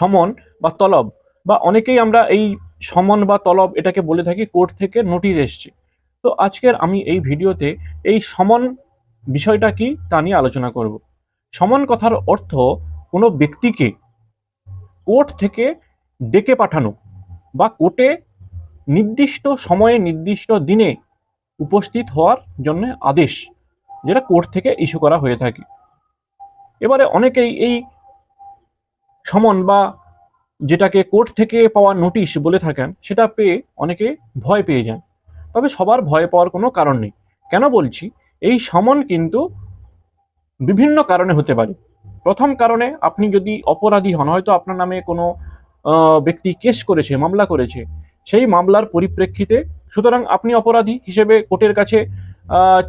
সমন বা তলব বা অনেকেই আমরা এই সমন বা তলব এটাকে বলে থাকি কোর্ট থেকে নোটিশ এসছে। তো আজকের আমি এই ভিডিওতে এই সমন বিষয়টা কি তা নিয়ে আলোচনা করব। সমন কথার অর্থ কোনো ব্যক্তিকে কোর্ট থেকে ডেকে পাঠানো বা কোর্টে নির্দিষ্ট সময়ে, নির্দিষ্ট দিনে উপস্থিত হওয়ার জন্য আদেশ, যেটা কোর্ট থেকে ইস্যু করা হয়ে থাকে। এবারে অনেকেই এই সমন বা যেটাকে কোর্ট থেকে পাওয়া নোটিশ বলে থাকেন, সেটা পেয়ে অনেকে ভয় পেয়ে যান। তবে সবার ভয় পাওয়ার কোনো কারণ নেই। কেন বলছি? এই সমন কিন্তু বিভিন্ন কারণে হতে পারে। প্রথম কারণে আপনি যদি অপরাধী হন, হয়তো আপনার নামে কোনো ব্যক্তি কেস করেছে, মামলা করেছে, সেই মামলার পরিপ্রেক্ষিতে সুতরাং আপনি অপরাধী হিসেবে কোর্টের কাছে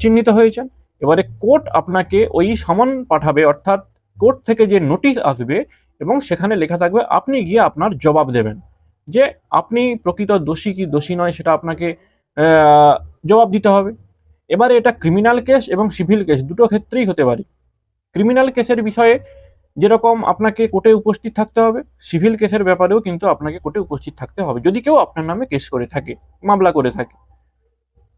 চিহ্নিত হয়েছেন। এবারে কোর্ট আপনাকে ওই সমন পাঠাবে, অর্থাৎ কোর্ট থেকে যে নোটিশ আসবে এবং সেখানে লেখা থাকবে, আপনি গিয়ে আপনার জবাব দেবেন। যে আপনি প্রকৃত দোষী কি দোষী নয়, সেটা আপনাকে জবাব দিতে হবে। এবারে এটা ক্রিমিনাল কেস এবং সিভিল কেস দুটো ক্ষেত্রেই হতে পারে। ক্রিমিনাল কেসের বিষয়ে যেরকম আপনাকে কোর্টে উপস্থিত থাকতে হবে সিভিল কেসের ব্যাপারেও কিন্তু আপনাকে কোর্টে উপস্থিত থাকতে হবে। যদি কেউ আপনার নামে কেস করে থাকে, মামলা করে থাকে,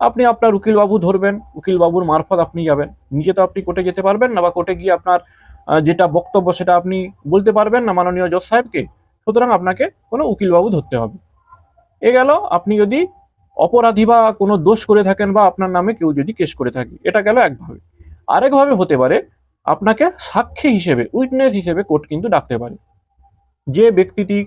আপনি আপনার উকিলবাবু ধরবেন, উকিলবাবুর মারফত আপনি যাবেন। নিজে তো আপনি কোর্টে যেতে পারবেন না বা কোর্টে গিয়ে আপনার যেটা বক্তব্য সেটা আপনি বলতে পারবেন না মাননীয় জজ সাহেবকে, সুতরাং আপনাকে কোনো উকিলবাবু ধরতে হবে। এ গেল, আপনি যদি অপরাধী বা কোনো দোষ করে থাকেন বা আপনার নামে কেউ যদি কেস করে থাকে, এটা গেল একভাবে। আরেকভাবে হতে পারে, আপনাকে সাক্ষী হিসেবে, উইটনেস হিসেবে কোর্ট কিন্তু ডাকতে পারে। যে ব্যক্তিটি,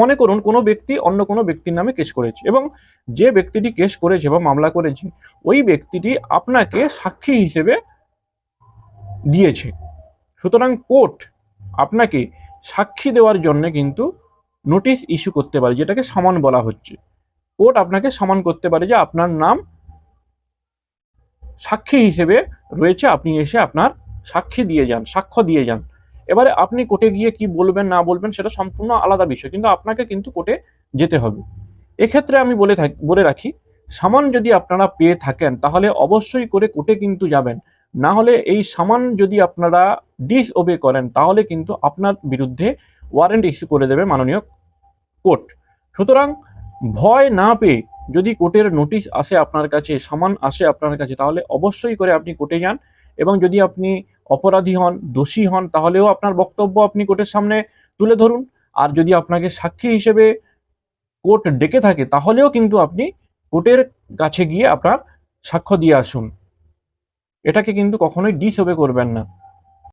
মনে করুন কোনো ব্যক্তি অন্য কোনো ব্যক্তির নামে কেস করেছে এবং যে ব্যক্তিটি কেস করেছে বা মামলা করেছে, ওই ব্যক্তিটি আপনাকে সাক্ষী হিসেবে দিয়েছে। সুতরাং কোর্ট আপনাকে সাক্ষী দেওয়ার জন্য কিন্তু নোটিশ ইস্যু করতে পারে, যেটাকে সমান বলা হচ্ছে। কোর্ট আপনাকে সমান করতে পারে যে আপনার নাম সাক্ষী হিসেবে রয়েছে, আপনি এসে আপনার সাক্ষী দিয়ে যান, সাক্ষ্য দিয়ে যান। এবারে আপনি কোর্টে গিয়ে কি বলবেন, না বলবেন, সেটা সম্পূর্ণ আলাদা বিষয়, কিন্তু আপনাকে কিন্তু কোর্টে যেতে হবে। এক্ষেত্রে আমি বলে থাকি, বলে রাখি, সামান যদি আপনারা পেয়ে থাকেন, তাহলে অবশ্যই করে কোর্টে কিন্তু যাবেন। না হলে এই সামান যদি আপনারা ডিসওবে করেন, তাহলে কিন্তু আপনার বিরুদ্ধে ওয়ারেন্ট ইস্যু করে দেবে মাননীয় কোর্ট। সুতরাং ভয় না পেয়ে যদি কোর্টের নোটিশ আসে আপনার কাছে, সামান আসে আপনার কাছে, তাহলে অবশ্যই করে আপনি কোর্টে যান এবং যদি আপনি অপরাধী হন, দোষী হন, তাহলেও আপনার বক্তব্য আপনি কোর্টের সামনে তুলে ধরুন। আর যদি আপনাকে সাক্ষী হিসেবে কোর্ট ডেকে থাকে, তাহলেও কিন্তু আপনি কোর্টের কাছে গিয়ে আপনার সাক্ষ্য দিয়ে আসুন। এটাকে কিন্তু কখনোই ডিসওবে করবেন না।